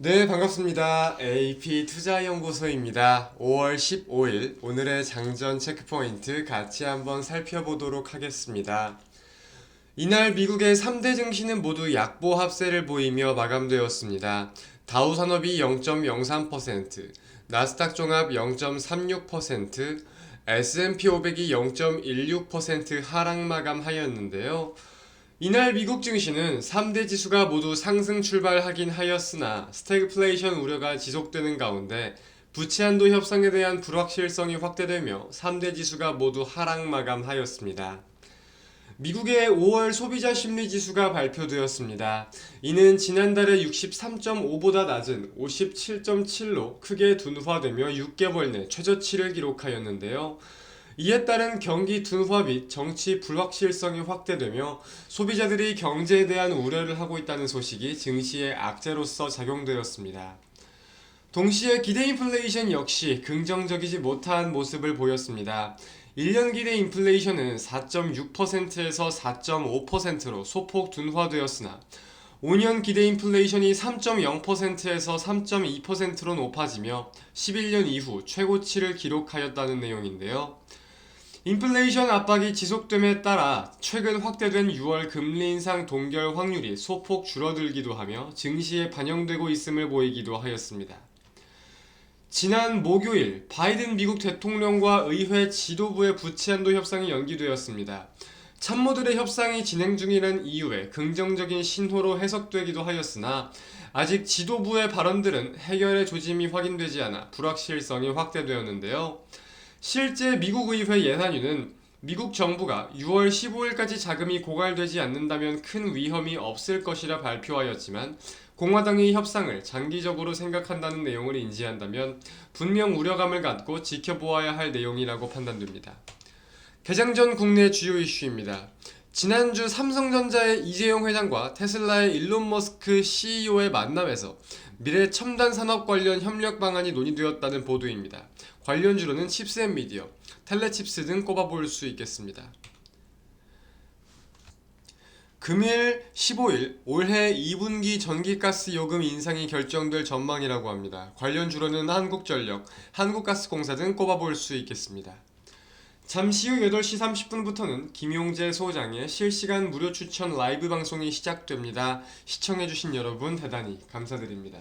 네, 반갑습니다. AP 투자연구소입니다. 5월 15일 오늘의 장전 체크포인트 같이 한번 살펴보도록 하겠습니다. 이날 미국의 3대 증시는 모두 약보 합세를 보이며 마감되었습니다. 다우 산업이 0.03%, 나스닥 종합 0.36%, S&P 500이 0.16% 하락 마감하였는데요. 이날 미국 증시는 3대 지수가 모두 상승 출발하긴 하였으나 스태그플레이션 우려가 지속되는 가운데 부채 한도 협상에 대한 불확실성이 확대되며 3대 지수가 모두 하락 마감하였습니다. 미국의 5월 소비자 심리 지수가 발표되었습니다. 이는 지난달에 63.5보다 낮은 57.7로 크게 둔화되며 6개월 내 최저치를 기록하였는데요. 이에 따른 경기 둔화 및 정치 불확실성이 확대되며 소비자들이 경제에 대한 우려를 하고 있다는 소식이 증시의 악재로서 작용되었습니다. 동시에 기대 인플레이션 역시 긍정적이지 못한 모습을 보였습니다. 1년 기대 인플레이션은 4.6%에서 4.5%로 소폭 둔화되었으나 5년 기대 인플레이션이 3.0%에서 3.2%로 높아지며 11년 이후 최고치를 기록하였다는 내용인데요. 인플레이션 압박이 지속됨에 따라 최근 확대된 6월 금리 인상 동결 확률이 소폭 줄어들기도 하며 증시에 반영되고 있음을 보이기도 하였습니다. 지난 목요일 바이든 미국 대통령과 의회 지도부의 부채 한도 협상이 연기되었습니다. 참모들의 협상이 진행 중이라는 이유에 긍정적인 신호로 해석되기도 하였으나 아직 지도부의 발언들은 해결의 조짐이 확인되지 않아 불확실성이 확대되었는데요. 실제 미국 의회 예산위는 미국 정부가 6월 15일까지 자금이 고갈되지 않는다면 큰 위험이 없을 것이라 발표하였지만 공화당의 협상을 장기적으로 생각한다는 내용을 인지한다면 분명 우려감을 갖고 지켜보아야 할 내용이라고 판단됩니다. 개장 전 국내 주요 이슈입니다. 지난주 삼성전자의 이재용 회장과 테슬라의 일론 머스크 CEO의 만남에서 미래 첨단 산업 관련 협력 방안이 논의되었다는 보도입니다. 관련주로는 칩스앤미디어, 텔레칩스 등 꼽아볼 수 있겠습니다. 금일 15일 올해 2분기 전기가스 요금 인상이 결정될 전망이라고 합니다. 관련주로는 한국전력, 한국가스공사 등 꼽아볼 수 있겠습니다. 잠시 후 8시 30분부터는 김용재 소장의 실시간 무료 추천 라이브 방송이 시작됩니다. 시청해주신 여러분 대단히 감사드립니다.